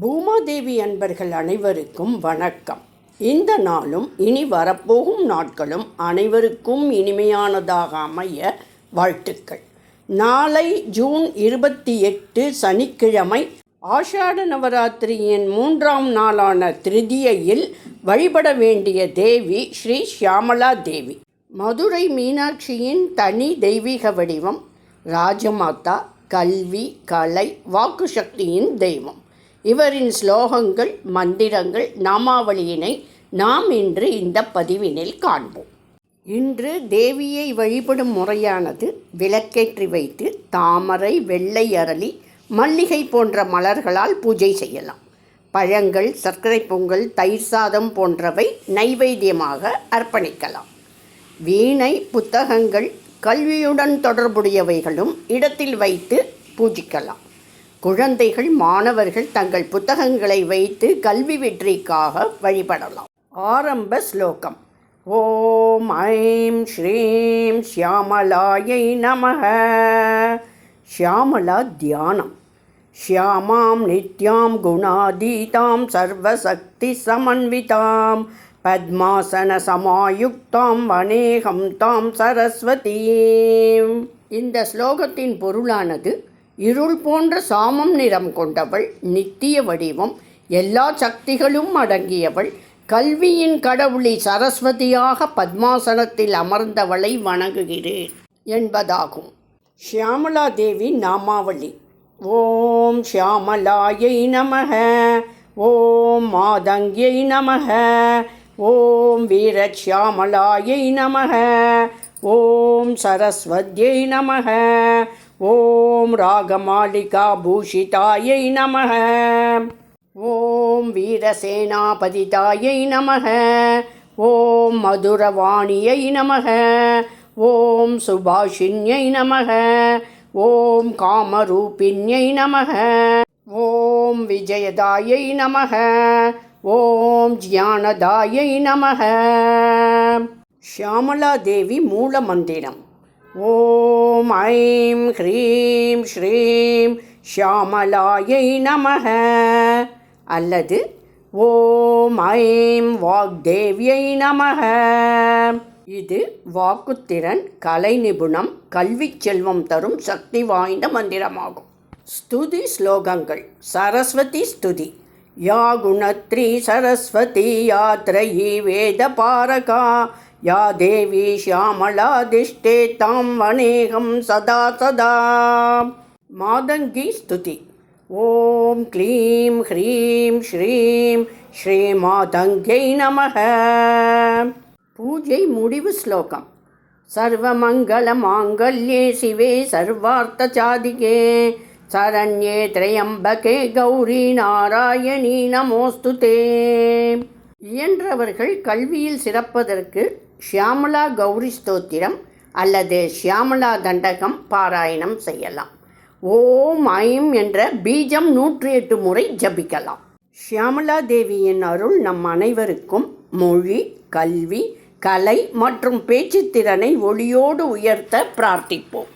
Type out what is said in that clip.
பூமாதேவி அன்பர்கள் அனைவருக்கும் வணக்கம். இந்த நாளும் இனி வரப்போகும் நாட்களும் அனைவருக்கும் இனிமையானதாக அமைய வாழ்த்துக்கள். நாளை ஜூன் இருபத்தி எட்டு சனிக்கிழமை ஆஷாட நவராத்திரியின் மூன்றாம் நாளான திருதியையில் வழிபட வேண்டிய தேவி ஸ்ரீ ஷியாமலா தேவி. மதுரை மீனாட்சியின் தனி தெய்வீக வடிவம் ராஜமாதா கல்வி கலை வாக்கு சக்தியின் தெய்வம். இவரின் ஸ்லோகங்கள் மந்திரங்கள் நாமாவளியினை நாம் இன்று இந்த பதிவினில் காண்போம். இன்று தேவியை வழிபடும் முறையானது விளக்கேற்றி வைத்து தாமரை வெள்ளை அரளி மல்லிகை போன்ற மலர்களால் பூஜை செய்யலாம். பழங்கள் சர்க்கரை பொங்கல் தயிர் சாதம் போன்றவை நைவேத்தியமாக அர்ப்பணிக்கலாம். வீணை புத்தகங்கள் கல்வியுடன் தொடர்புடையவைகளும் இடத்தில் வைத்து பூஜிக்கலாம். குழந்தைகள் மாணவர்கள் தங்கள் புத்தகங்களை வைத்து கல்வி வெற்றிக்காக வழிபடலாம். ஆரம்ப ஸ்லோகம். ஓம் ஐம் ஸ்ரீம் ஷியாமலாயை நமக ஷியாமலா தியானம். ஷியாமாம் நித்யாம் குணாதீதாம் சர்வசக்தி சமன்விதாம். பத்மாசன சமாயுக்தாம் வனேகம் தாம் சரஸ்வதீம். இந்த ஸ்லோகத்தின் பொருளானது இருள் போன்ற சாமம் நிறம் கொண்டவள் நித்திய வடிவம் எல்லா சக்திகளும் அடங்கியவள் கல்வியின் கடவுளி சரஸ்வதியாக பத்மாசனத்தில் அமர்ந்தவளை வணங்குகிறேன் என்பதாகும். ஷியாமலா தேவி நாமாவளி. ஓம் ஷியாமலாயை நமக. ஓம் மாதங்கியை நமக. ஓம் வீரஷியாமலாயை நமக. ஓம் சரஸ்வதியை நமக. ஓம் ராகமாலிகா பூஷிதாயை நம ஓம் வீரசேனாபதிதாயை நம ஓம் மதுரவாணியை நம ஓம் சுபாஷின்யை நம ஓம் காமரூபிண்யை நம ஓம் விஜயதாயை நம ஓம் ஜானதாயை நம ஷியாமலா தேவி மூல மந்திரம். ஓம் ஐம் ஹ்ரீம் ஸ்ரீம் ஷியாமலாயை நமக அல்லது ஓம் ஐம் வாக்தேவியை நமக இது வாக்குத்திறன் கலை நிபுணம் கல்வி செல்வம் தரும் சக்தி வாய்ந்த மந்திரமாகும். ஸ்துதி ஸ்லோகங்கள். சரஸ்வதி ஸ்துதி. யா சரஸ்வதி யாத்ரயி வேத या யா தேவி ஷியாமலாதிஷ்டே தாம் सदा சதா சதா. மாதங்கி ஸ்துதி. ஓம் க்ளீம் ஹ்ரீம் ஸ்ரீம் ஸ்ரீமாதங்கை நமக. பூஜை முடிவு ஸ்லோகம். சர்வமங்கள மாங்கல்யே சிவே சர்வார்த்த சாதிகே சரண்யே திரையம்பகே கௌரி நாராயணி நமோஸ்து தே இயன்றவர்கள் கல்வியில் சிறப்பதற்கு ஷியாமலா கௌரி ஸ்தோத்திரம் அல்லது ஷியாமலா தண்டகம் பாராயணம் செய்யலாம். ஓம் ஐம் என்ற பீஜம் நூற்றி எட்டு முறை ஜபிக்கலாம். ஷியாமலா தேவியின் அருள் நம் அனைவருக்கும் மொழி கல்வி கலை மற்றும் பேச்சுத்திறனை ஒளியோடு உயர்த்த பிரார்த்திப்போம்.